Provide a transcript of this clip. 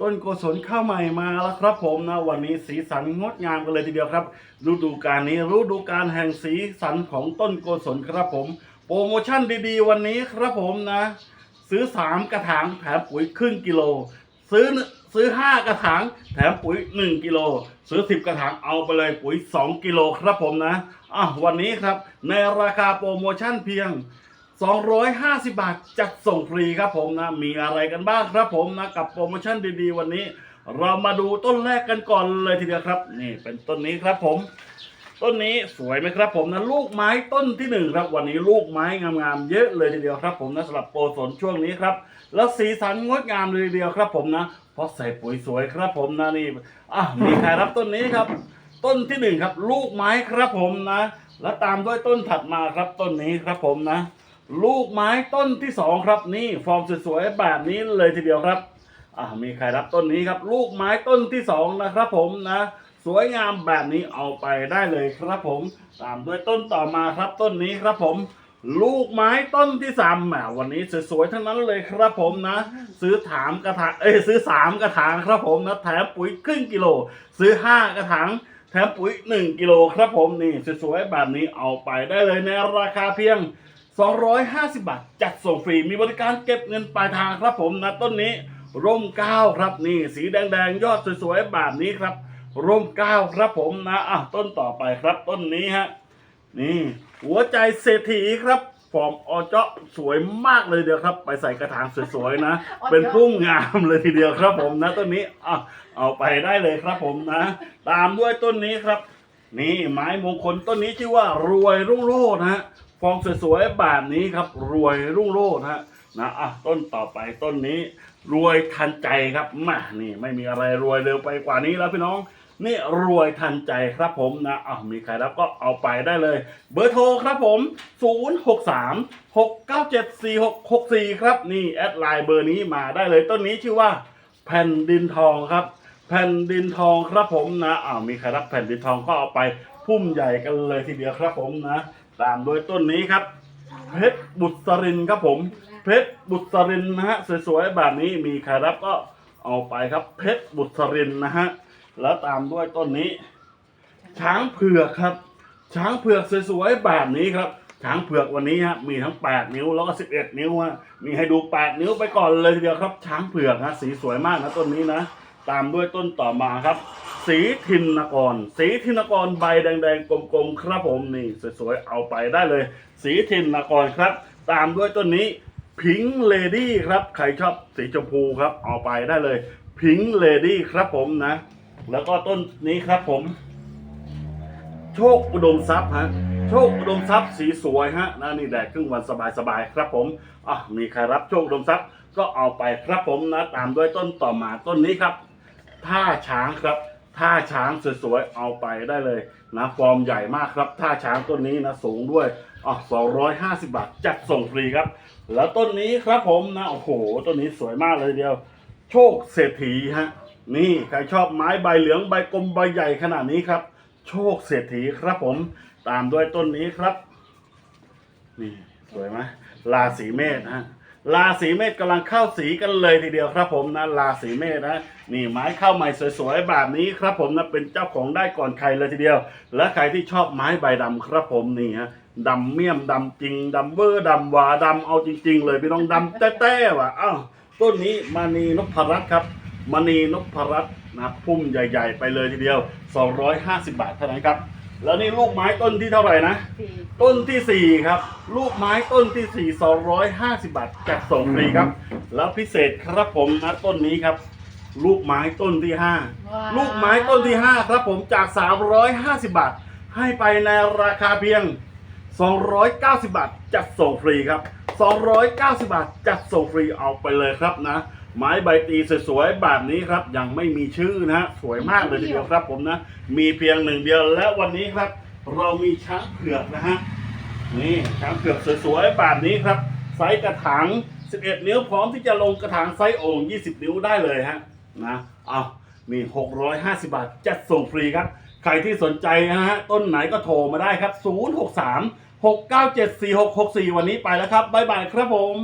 ต้นโกศลข้าวใหม่มาแล้วครับผมนะวันนี้สีสันงดงามกันเลยทีเดียวครับฤดูกาลนี้ฤดูกาลแห่งสีสันของต้นโกศลครับผม โปรโมชั่นดีๆ วันนี้ครับผมนะ ซื้อ 3 กระถางแถมปุ๋ยครึ่งกิโล ซื้อซื้อ 5 กระถางแถมปุ๋ย 1 กิโล ซื้อ 10 กระถางเอาไปเลยปุ๋ย 2 กิโลครับผมนะอะวันนี้ครับในราคาโปรโมชั่นเพียง 250 บาทจัดส่งฟรีครับผมนะ มีอะไรกันบ้างครับผมนะ กับโปรโมชั่นดีๆ วันนี้ เรามาดูต้นแรกกันก่อนเลยทีเดียวครับ นี่เป็นต้นนี้ครับผม ต้นนี้สวยไหมครับผมนะ ลูกไม้ต้นที่หนึ่งครับวันนี้ลูกไม้งามๆเยอะเลยทีเดียวครับผมนะสำหรับโปรสนช่วงนี้ครับ แล้วสีสันงดงามเลยทีเดียวครับผมนะเพราะใส่ปุ๋ยสวยครับผมนะนี่อะมีใครรับต้นนี้ครับ ต้นที่หนึ่งครับ ลูกไม้ครับผมนะ แล้วตามด้วยต้นถัดมาครับต้นนี้ครับผมนะ ลูกไม้ต้นที่สองครับนี่ฟอร์มสวยๆแบบนี้เลยทีเดียวครับอ่ามีใครรับต้นนี้ครับ ลูกไม้ต้นที่สองนะครับผมนะสวยงามแบบนี้เอาไปได้เลยครับผม ตามด้วยต้นต่อมาครับต้นนี้ครับผม ลูกไม้ต้นที่สามแหมวันนี้สวยๆทั้งนั้นเลยครับผมนะ ซื้อถามกระถางเอ้ยซื้อสามกระถางครับผมนะแถมปุ๋ยครึ่งกิโล ซื้อห้ากระถางแถมปุ๋ยหนึ่งกิโลครับผมนี่สวยๆแบบนี้เอาไปได้เลยในราคาเพียง 250 บาท จัดส่งฟรี มีบริการเก็บเงินปลายทางครับผมนะต้นนี้ ร่มเกล้าครับนี่สีแดงๆ ยอดสวยๆ แบบนี้ครับ ร่มเกล้าครับผมนะอะต้นต่อไปครับต้นนี้ฮะนี่ หัวใจเศรษฐีครับฟอร์มออเจาะสวยมากเลยเดียวครับ ไปใส่กระถางสวยๆนะ เป็นพุ่งงามเลยทีเดียวครับผมนะต้นนี้อะเอาไปได้เลยครับผมนะ ตามด้วยต้นนี้ครับ นี่ไม้มงคลต้นนี้ชื่อว่ารวยรุ่งโรจน์นะฮะ ฟองสวยๆแบบนี้ครับ รวยรุ่งโรจน์ฮะนะอะต้นต่อไปต้นนี้ รวยทันใจครับมานี่ไม่มีอะไรรวยเร็วไปกว่านี้แล้วพี่น้องนี่รวยทันใจครับผมนะอะมีใครรับก็เอาไปได้เลย เบอร์โทรครับผม 063 697 4664 ครับ นี่แอดไลน์เบอร์นี้มาได้เลยต้นนี้ชื่อว่า แผ่นดินทองครับ แผ่นดินทองครับผมนะอ้าวมีใครรับแผ่นดินทองก็เอาไปพุ่มใหญ่กันเลยทีเดียวครับผมนะ ตามด้วยต้นนี้ครับ เพชรบุตรินครับผม เพชรบุตรินนะฮะสวยๆแบบนี้มีใครรับก็เอาไปครับ เพชรบุตรินนะฮะแล้วตามด้วยต้นนี้ ช้างเผือกครับ ช้างเผือกสวยๆแบบนี้ครับช้างเผือกวันนี้ฮะมีทั้ง 8 นิ้วแล้วก็ 11 นิ้วฮะมีให้ดู 8 นิ้วไปก่อนเลยทีเดียวครับ ช้างเผือกฮะสีสวยมากนะต้นนี้นะ ตามด้วยต้นต่อมาครับ สีทินกร สีทินกรใบแดงๆ กลมๆ ครับผมนี่สวยๆ เอาไปได้เลย สีทินกรครับ ตามด้วยต้นนี้พิงเลดี้ครับ ใครชอบสีชมพูครับ เอาไปได้เลยพิงเลดี้ครับผมนะ แล้วก็ต้นนี้ครับผม โชคอุดมทรัพย์ฮะโชคอุดมทรัพย์สีสวยฮะนะนี่แดดครึ่งวันสบายๆครับผมอะมีใครรับโชคอุดมทรัพย์ก็เอาไปครับผมนะ ตามด้วยต้นต่อมาต้นนี้ครับท่าช้างครับ ท่าช้างสวยๆ เอาไปได้เลยนะฟอร์มใหญ่มากครับ ท่าช้างต้นนี้นะสูงด้วยอะ250 บาท จัดส่งฟรีครับ แล้วต้นนี้ครับผมนะโอ้โหต้นนี้สวยมากเลยเดียว โชคเศรษฐีฮะนี่ใครชอบไม้ใบเหลืองใบกลมใบใหญ่ขนาดนี้ครับ โชคเศรษฐีครับผมตามด้วยต้นนี้ครับ นี่สวยไหมราศีเมษฮะ ราศีเมษกำลังเข้าสีกันเลยทีเดียวครับผมนะราศีเมษนะนี่ไม้เข้าใหม่สวยๆแบบนี้ครับผมนะเป็นเจ้าของได้ก่อนใครเลยทีเดียว และใครที่ชอบไม้ใบดำครับผมนี่ฮะดำเมี่ยมดำจริงดำเบอร์ดำวาดำเอาจริง ๆ เลยพี่น้องดำแต้ๆว่ะอ้าวต้นนี้มณีนพรัตน์ครับมณีนพรัตน์นะพุ่มใหญ่ ๆ ไปเลยทีเดียว 250 บาทเท่านั้นครับ แล้วนี่ลูกไม้ต้นที่เท่าไหร่นะต้นที่4ครับ ลูกไม้ต้นที่4 250บาทจัดส่งฟรีครับ แล้วพิเศษครับผมนะต้นนี้ครับ ลูกไม้ต้นที่ว้าว5ลูกไม้ต้นที่5ครับผมจาก350บาท ให้ไปในราคาเพียง290บาทจัดส่งฟรีครับ290บาทจัดส่งฟรีเอาไปเลยครับนะ ไม้ใบตีสวยๆแบบนี้ครับ ยังไม่มีชื่อนะฮะสวยมากเลยทีเดียวครับ ผมนะ มีเพียงหนึ่งเดียวและวันนี้ครับ เรามีช้างเผือกนะฮะนี่ช้างเผือกสวยๆแบบนี้ครับไซส์กระถาง11 นิ้วพร้อมที่จะลงกระถางไซส์โอ่ง20 นิ้วได้เลยฮะนะเอามี650 บาทจัดส่งฟรีครับ ใครที่สนใจนะฮะต้นไหนก็โทรมาได้ครับ 063 697 4664 วันนี้ไปแล้วครับบ๊ายบายครับผม